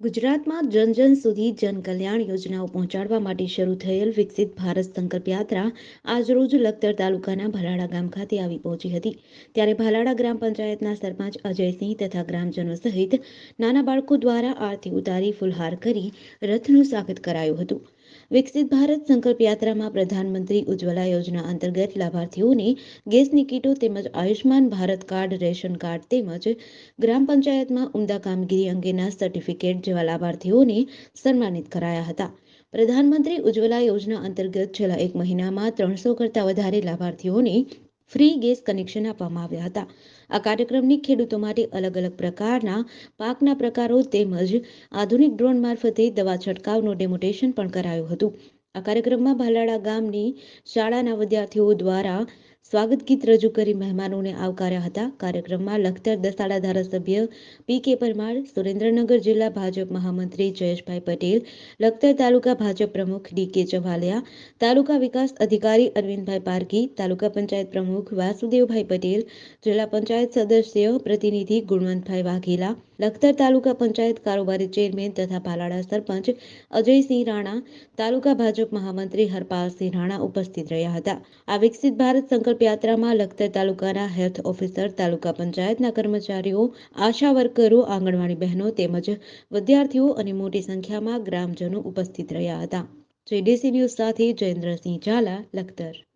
ગુજરાતમાં જન જન સુધી જન કલ્યાણ યોજનાઓ પહોંચાડવા માટે શરૂ થયેલ વિકસિત ભારત સંકલ્પ યાત્રા આજરોજ લખતર તાલુકાના ભલાડા ગામ ખાતે આવી પહોંચી હતી. ત્યારે ભલાડા ગ્રામ પંચાયતના સરપંચ અજયસિંહ તથા ગ્રામજનો સહિત નાના બાળકો દ્વારા આરતી ઉતારી ફુલહાર કરી રથનું સ્વાગત કરાયું હતું. વિકસિત ભારત સંકલ્પ યાત્રામાં પ્રધાનમંત્રી ઉજ્જવલા યોજના અંતર્ગત લાભાર્થીઓને ગેસની કીટો તેમજ Ayushman Bharat card, ration card તેમજ ગ્રામ પંચાયતમાં ઉમદા કામગીરી અંગેના સર્ટિફિકેટ જેવા લાભાર્થીઓને સન્માનિત કરાયા હતા. પ્રધાનમંત્રી ઉજ્જવલા યોજના અંતર્ગત છેલ્લા એક મહિનામાં ત્રણસો કરતાં વધારે લાભાર્થીઓને ફ્રી ગેસ કનેક્શન આપવામાં આવ્યા હતા. આ કાર્યક્રમની ખેડૂતો માટે અલગ અલગ પ્રકારના, પાકના પ્રકારો તેમજ આધુનિક ડ્રોન મારફતે દવા છંટકાવનું ડેમોટેશન પણ કરાયું હતું. આ કાર્યક્રમમાં ભાલાડા ગામની શાળાના વિદ્યાર્થીઓ દ્વારા સ્વાગત ગીત રજૂ કરી મહેમાનોને આવકાર્યા હતા. કાર્યક્રમમાં લખતર દસાડા ધારાસભ્ય પી કે પરમાર, સુરેન્દ્રનગર જિલ્લા ભાજપ મહામંત્રી જયેશભાઈ પટેલ, લખતર તાલુકા ભાજપ પ્રમુખ ડી કે ચવાલિયા, તાલુકા વિકાસ અધિકારી અરવિંદભાઈ પારકી તાલુકા પંચાયત પ્રમુખ વાસુદેવભાઈ પટેલ, જિલ્લા પંચાયત સદસ્ય પ્રતિનિધિ ગુણવંતભાઈ વાઘેલા, લખતર તાલુકા પંચાયત કારોબારી ચેરમેન તથા ભાલાડા સરપંચ અજયસિંહ રાણા, તાલુકા ભાજપ મહામંત્રી હરપાલસિંહ રાણા ઉપસ્થિત રહ્યા હતા. આ વિકસિત ભારત સંકલ્પ યાત્રામાં લખતર તાલુકાના હેલ્થ ઓફિસર, તાલુકા પંચાયતના કર્મચારીઓ, આશા વર્કરો, આંગણવાડી બહેનો તેમજ વિદ્યાર્થીઓ અને મોટી સંખ્યામાં ગ્રામજનો ઉપસ્થિત રહ્યા હતા. જેડીસી ન્યૂઝ સાથે જયેન્દ્રસિંહ ઝાલા, લખતર